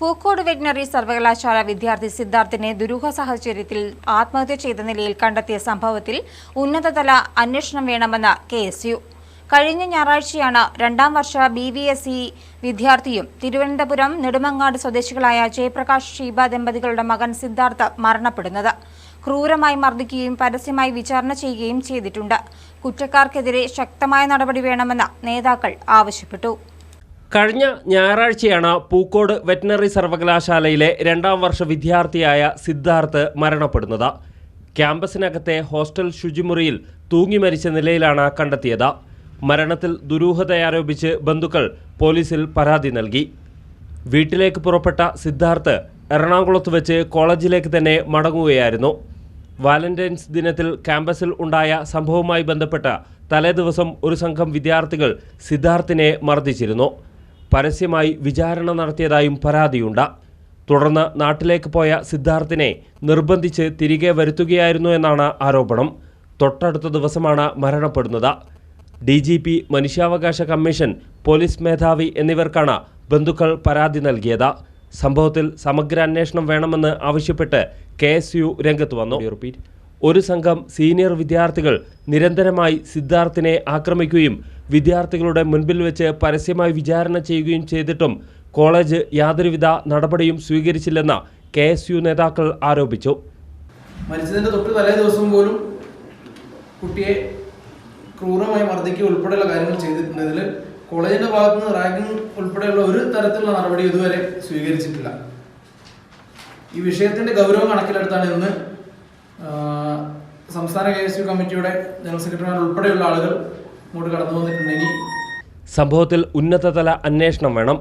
Pookode veterinary സർവകലാശാല വിദ്യാർത്ഥി സിദ്ധാർത്ഥിനെ ദുരൂഹ സാഹചര്യത്തിൽ ആത്മഹത്യ ചെയ്ത നിലയിൽ കണ്ടെത്തിയ സംഭവത്തിൽ ഉന്നതതല അന്വേഷണം വേണമെന്ന് കെ കഴിഞ്ഞ ഞായറാഴ്ചയാണ് രണ്ടാം വർഷ ബി വി എസ് സി വിദ്യാർത്ഥിയും തിരുവനന്തപുരം നെടുമങ്ങാട് സ്വദേശികളായ ജയപ്രകാശ് ഷീബ ദമ്പതികളുടെ മകൻ സിദ്ധാർത്ഥ മരണപ്പെടുന്നത്. ക്രൂരമായി മർദ്ദിക്കുകയും പരസ്യമായി വിചാരണ ചെയ്യുകയും ചെയ്തിട്ടുണ്ട്. കുറ്റക്കാർക്കെതിരെ ശക്തമായ നടപടി വേണമെന്ന് നേതാക്കൾ ആവശ്യപ്പെട്ടു. കഴിഞ്ഞ ഞായറാഴ്ചയാണ് പൂക്കോട് വെറ്റിനറി സർവകലാശാലയിലെ രണ്ടാം വർഷ വിദ്യാർത്ഥിയായ സിദ്ധാർത്ഥ് മരണപ്പെടുന്നത്. ക്യാമ്പസിനകത്തെ ഹോസ്റ്റൽ ശുചിമുറിയിൽ തൂങ്ങി മരിച്ച നിലയിലാണ് കണ്ടെത്തിയത്. മരണത്തിൽ ദുരൂഹതയാരോപിച്ച് ബന്ധുക്കൾ പോലീസിൽ പരാതി നൽകി. വീട്ടിലേക്ക് പുറപ്പെട്ട സിദ്ധാർത്ഥ് എറണാകുളത്ത് വെച്ച് കോളേജിലേക്ക് തന്നെ മടങ്ങുകയായിരുന്നു. വാലന്റൈൻസ് ദിനത്തിൽ ക്യാമ്പസിൽ ഉണ്ടായ സംഭവവുമായി ബന്ധപ്പെട്ട തലേദിവസം ഒരു സംഘം വിദ്യാർത്ഥികൾ സിദ്ധാർത്ഥിനെ മർദ്ദിച്ചിരുന്നു. പരസ്യമായി വിചാരണ നടത്തിയതായും പരാതിയുണ്ട്. തുടർന്ന് നാട്ടിലേക്ക് പോയ സിദ്ധാർത്ഥിനെ നിർബന്ധിച്ച് തിരികെ വരുത്തുകയായിരുന്നു എന്നാണ് ആരോപണം. തൊട്ടടുത്ത ദിവസമാണ് മരണപ്പെടുന്നത്. ഡി ജി പി മനുഷ്യാവകാശ കമ്മീഷൻ പോലീസ് മേധാവി എന്നിവർക്കാണ് ബന്ധുക്കൾ പരാതി നൽകിയത്. സംഭവത്തിൽ സമഗ്ര അന്വേഷണം വേണമെന്ന് ആവശ്യപ്പെട്ട് കെ എസ് യു രംഗത്ത് വന്നു. ഒരു സംഘം സീനിയർ വിദ്യാർത്ഥികൾ നിരന്തരമായി സിദ്ധാർത്ഥിനെ ആക്രമിക്കുകയും വിദ്യാർത്ഥികളുടെ മുൻപിൽ വെച്ച് പരസ്യമായി വിചാരണ ചെയ്യുകയും ചെയ്തിട്ടും കോളേജ് യാതൊരുവിധ നടപടിയും സ്വീകരിച്ചില്ലെന്ന് കെ എസ് യു നേതാക്കൾ ആരോപിച്ചു. മരിച്ചതിന്റെ തൊട്ട് തലേ ദിവസം പോലും കുട്ടിയെ ക്രൂരമായി മർദ്ദിക്കുക ഉൾപ്പെടെയുള്ള കാര്യങ്ങൾ ചെയ്തിട്ടുണ്ട് കോളേജിന്റെ ഭാഗത്ത് നിന്ന് റാങ്കിങ് ഉൾപ്പെടെയുള്ള ഒരു തരത്തിലുള്ള നടപടി ഇതുവരെ സ്വീകരിച്ചിട്ടില്ല. ഈ വിഷയത്തിന്റെ ഗൗരവം കണക്കിലെടുത്താണ് ഇന്ന് സംസ്ഥാന കെ എസ് യു കമ്മിറ്റിയുടെ ജനറൽ സെക്രട്ടറിമാർ ഉൾപ്പെടെയുള്ള ആളുകൾ ഇങ്ങോട്ട് കടന്നു വന്നിട്ടുണ്ട്. ഇനി സംഭവത്തിൽ ഉന്നതതല അന്വേഷണം വേണം.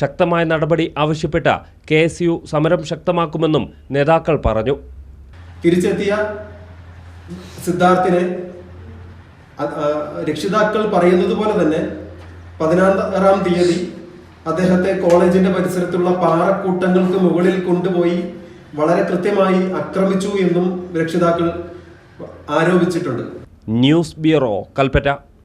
ശക്തമായ നടപടി ആവശ്യപ്പെട്ട കെ എസ് യു സമരം ശക്തമാക്കുമെന്നും നേതാക്കൾ പറഞ്ഞു. തിരിച്ചെത്തിയ സിദ്ധാർത്ഥിനെ രക്ഷിതാക്കൾ പറയുന്നത് പോലെ തന്നെ പതിനാറാം തീയതി അദ്ദേഹത്തെ കോളേജിന്റെ പരിസരത്തുള്ള പാറക്കൂട്ടങ്ങൾക്ക് മുകളിൽ കൊണ്ടുപോയി വളരെ കൃത്യമായി ആക്രമിച്ചു എന്നും രക്ഷിതാക്കൾ ആരോപിച്ചിട്ടുണ്ട്. News bureau Kalpetta.